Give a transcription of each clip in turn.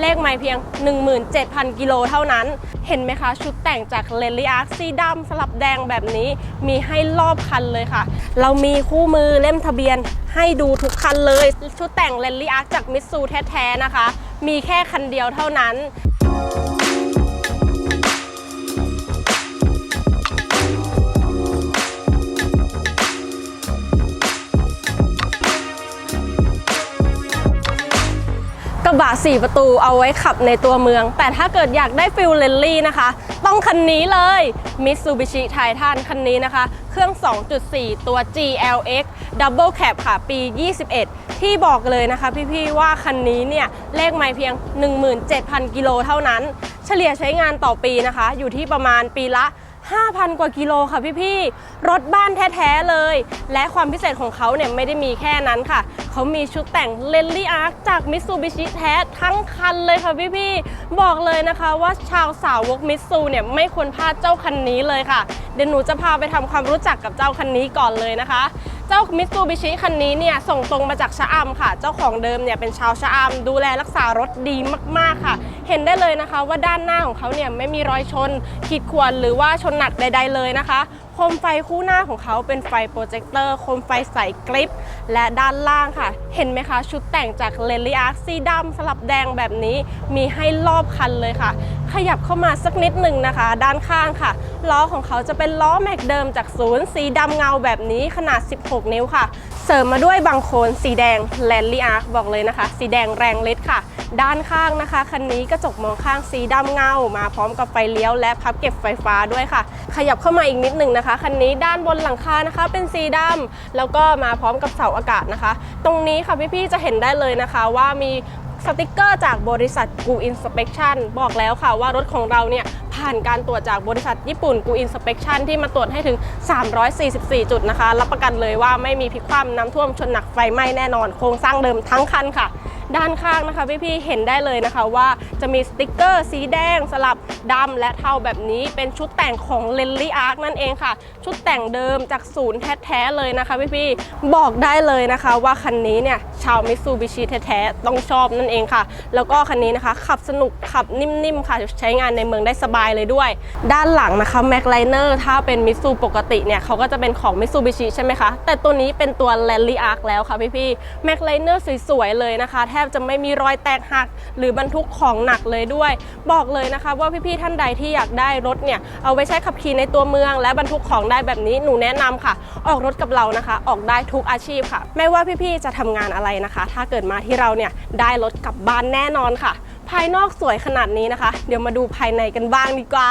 เลขไม่เพียง 17,000 กิโลเท่านั้น เห็นไหมคะ ชุดแต่งจากเลนลิอาร์สีดำสลับแดงแบบนี้มีให้รอบคันเลยค่ะ เรามีคู่มือเล่มทะเบียนให้ดูทุกคันเลย ชุดแต่งเลนลิอาร์จากมิสซูแท้ๆนะคะ มีแค่คันเดียวเท่านั้น 4 ประตูเอาไว้ขับในตัวเมือง แต่ถ้าเกิดอยากได้ฟิลเลนลี่นะคะ ต้องคันนี้เลย Mitsubishi Titan คันนี้นะคะ เครื่อง 2.4 ตัว GLX Double Cab ค่ะ ปี 21 ที่บอกเลยนะคะพี่ๆว่าคันนี้เนี่ย เลขไม่เพียง 17,000 กิโลเท่านั้น เฉลี่ยใช้งานต่อปีนะคะ อยู่ที่ประมาณปีละ 5,000 กว่ากิโลค่ะพี่ๆ รถบ้านแท้ๆเลย และความพิเศษของเขาเนี่ยไม่ได้มีแค่นั้นค่ะ เขามีชุดแต่งเลนลี่อาร์จากมิ t ซูบิชิแท้ทั้งคันเลยค่ะพี่ๆ บอกเลยนะคะว่าชาวสาวกมิ t ซูเนี่ยไม่ควรพลาดเจ้าคันนี้เลยค่ะ เดี๋ยวหนูจะพาไปทำความรู้จักกับเจ้าคันนี้ก่อนเลยนะคะ เจ้ามิ t ซูบิชิคันนี้เนี่ยส่งตรงมาจากชะอำค่ะ เจ้าของเดิมเนี่ยเป็นชาวชะอำดูแลรักษารถดีมากๆค่ะ เห็นได้เลยนะคะว่าด้านหน้าของเขาเนี่ยไม่มีรอยชน ขีดข่วนหรือว่าชนหนักใด ๆ เลยนะคะโคมไฟคู่หน้าของเขาเป็นไฟโปรเจคเตอร์โคมไฟใสกริป และด้านล่างค่ะ เห็นไหมคะ ชุดแต่งจากเลนลิอาร์สีดำสลับแดงแบบนี้มีให้รอบคันเลยค่ะ ขยับเข้ามาสักนิดหนึ่งนะคะ ด้านข้างค่ะ ล้อของเขาจะเป็นล้อแม็กเดิมจากศูนย์สีดำเงาแบบนี้ขนาด 16 นิ้วค่ะ เสริมมาด้วยบังโคลนสีแดงแลนลี่อาร์บอกเลยนะคะ สีแดงแรงฤทธิ์ค่ะ ด้านข้างนะคะคันนี้กระจกมองข้างสีดำเงามาพร้อมกับไฟเลี้ยวและพับเก็บไฟฟ้าด้วยค่ะ ขยับเข้ามาอีกนิดหนึ่งนะคะคันนี้ด้านบนหลังคานะคะ เป็นสีดำแล้วก็มาพร้อมกับเสาอากาศนะคะ ตรงนี้ค่ะพี่ๆจะเห็นได้เลยนะคะว่ามี สติกเกอร์จากบริษัทกูอินสเป t ชันบอกแล้วค่ะว่ารถของเราเนี่ยผ่านการตรวจจากบริษัทญี่ปุ่นกูอินสเป t ชันที่มาตรวจให้ถึง 344 จุดนะคะ รับประกันเลยว่าไม่มีพลิกคว่ำน้ำท่วมชนหนักไฟไหม้แน่นอน โครงสร้างเดิมทั้งคันค่ะ ด้านข้างนะคะพี่ๆเห็นได้เลยนะคะว่าจะมีสติกเกอร์สีแดงสลับดำและเทาแบบนี้เป็นชุดแต่งของเลนลี่อาร์คนั่นเองค่ะ ชุดแต่งเดิมจากศูนย์แท้ๆเลยนะคะพี่ๆบอกได้เลยนะคะว่าคันนี้เนี่ยชาวมิ t ซูบิชิแท้ๆต้องชอบนั่นเองค่ะ แล้วก็คันนี้นะคะขับสนุกขับนิ่มๆค่ะใช้งานในเมืองได้สบายเลยด้วย ด้านหลังนะคะแม็กไลเนอร์ถ้าเป็นมิ t ซูปกติเนี่ยเขาก็จะเป็นของมิ t ซูบิชิใช่ไหมคะแต่ตัวนี้เป็นตัวแลนลี่อาร์คแล้วค่ะพี่ๆแม็กไลเนอร์สวยๆเลยนะคะแทบจะไม่มีรอยแตกหัก หรือบรรทุกของหนักเลยด้วย บอกเลยนะคะว่าพี่ๆท่านใดที่อยากได้รถเนี่ยเอาไว้ใช้ขับขี่ในตัวเมือง และบรรทุกของได้แบบนี้หนูแนะนำค่ะ ออกรถกับเรานะคะ ออกได้ทุกอาชีพค่ะ ไม่ว่าพี่ๆจะทำงานอะไรนะคะ ถ้าเกิดมาที่เราเนี่ยได้รถกลับบ้านแน่นอนค่ะ ภายนอกสวยขนาดนี้นะคะ เดี๋ยวมาดูภายในกันบ้างดีกว่า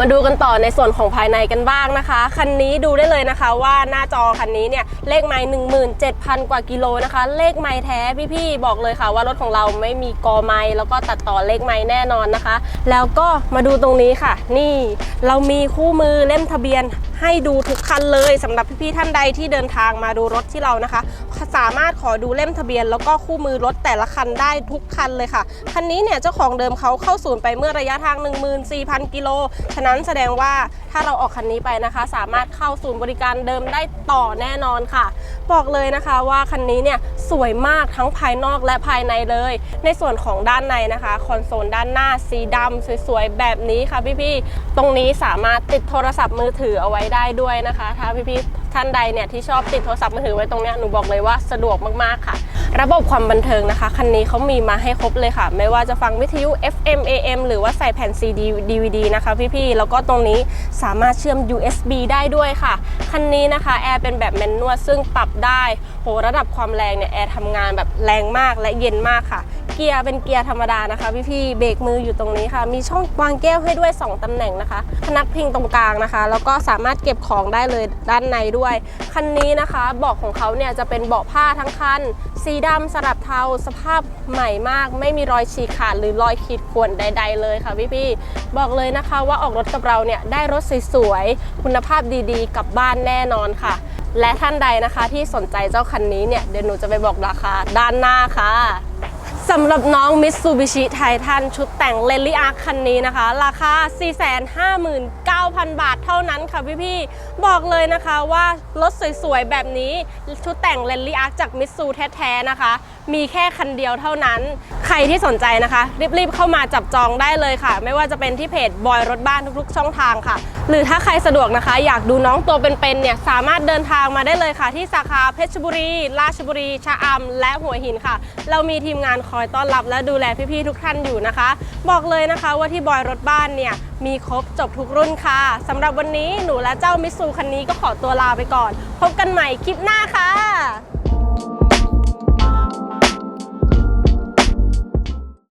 มาดูกันต่อในส่วนของภายในกันบ้างนะคะ คันนี้ดูได้เลยนะคะว่าหน้าจอคันนี้เนี่ยเลขไม้17,000 กว่ากิโลนะคะ เลขไม้แท้พี่ๆบอกเลยค่ะ ว่ารถของเราไม่มีกอไม้แล้วก็ตัดต่อเลขไม้แน่นอนนะคะ แล้วก็มาดูตรงนี้ค่ะ นี่เรามีคู่มือเล่มทะเบียน ให้ดูทุกคันเลยสำหรับพี่ๆท่านใดที่เดินทางมาดูรถที่เรานะคะ สามารถขอดูเล่มทะเบียน แล้วก็คู่มือรถแต่ละคันได้ทุกคันเลยค่ะคันนี้เนี่ยเจ้าของเดิมเขาเข้าศูนย์ไปเมื่อระยะทาง 14,000 กิโลฉะนั้นแสดงว่าถ้าเราออกคันนี้ไปนะคะ สามารถเข้าศูนย์บริการเดิมได้ต่อแน่นอนค่ะ บอกเลยนะคะว่าคันนี้เนี่ยสวยมากทั้งภายนอกและภายในเลย ในส่วนของด้านในนะคะคอนโซลด้านหน้าสีดำสวยๆแบบนี้ค่ะพี่ๆตรงนี้สามารถติดโทรศัพท์มือถือเอาไว้ได้ด้วยนะคะ ถ้าพี่ๆท่านใดเนี่ยที่ชอบติดโทรศัพท์มือถือไว้ตรงเนี้ยหนูบอกเลยว่าสะดวกมากๆค่ะ ระบบความบันเทิงนะคะ คันนี้เขามีมาให้ครบเลยค่ะ ไม่ว่าจะฟังวิทยุ FM AM หรือว่าใส่แผ่น CD DVD นะคะพี่ๆแล้วก็ตรงนี้สามารถเชื่อม USB ได้ด้วยค่ะ คันนี้นะคะแอร์เป็นแบบแมนนวลซึ่งปรับได้โหระดับความแรงเนี่ยแอร์ทำงานแบบแรงมากและเย็นมากค่ะ กียร์เป็นเกียร์ธรรมดานะคะพี่ๆเบรกมืออยู่ตรงนี้ค่ะ มีช่องวางแก้วให้ด้วย 2ตำแหน่งนะคะ พนักพิงตรงกลางนะคะ แล้วก็สามารถเก็บของได้เลยด้านในด้วย คันนี้นะคะเบาะของเขาเนี่ยจะเป็นเบาะผ้าทั้งคัน สีดำสลับเทาสภาพใหม่มาก ไม่มีรอยฉีกขาดหรือรอยขีดข่วนใด ๆ เลยค่ะพี่ๆบอกเลยนะคะว่าออกรถกับเราเนี่ยได้รถสวยๆคุณภาพดีๆ กลับบ้านแน่นอนค่ะ และท่านใดนะคะที่สนใจเจ้าคันนี้เนี่ยเดี๋ยวหนูจะไปบอกราคาด้านหน้าค่ะ สำหรับน้อง Mitsubishi Titan ชุดแต่ง r a l l y Arc คันนี้นะคะ ราคา 459,000 บาทเท่านั้นค่ะพี่พี่บอกเลยนะคะว่ารถสวยๆ แบบนี้ชุดแต่ง r a l l y Arc จาก Mitsu แท้ๆนะคะ มีแค่คันเดียวเท่านั้นใครที่สนใจนะคะ รีบๆเข้ามาจับจองได้เลยค่ะ ไม่ว่าจะเป็นที่เพจบอยรถบ้านทุกๆ ช่องทางค่ะ หรือถ้าใครสะดวกนะคะ อยากดูน้องตัวเป็นๆเนี่ยสามารถเดินทางมาได้เลยค่ะ ที่สาขาเพชรบุรี ราชบุรี ชะอำและหัวหินค่ะ เรามีทีมงานคอยต้อนรับและดูแลพี่ๆทุกท่านอยู่นะคะ บอกเลยนะคะว่าที่บอยรถบ้านเนี่ยมีครบจบทุกรุ่นค่ะสำหรับวันนี้หนูและเจ้ามิสซูคันนี้ก็ขอตัวลาไปก่อน พบกันใหม่คลิปหน้าค่ะ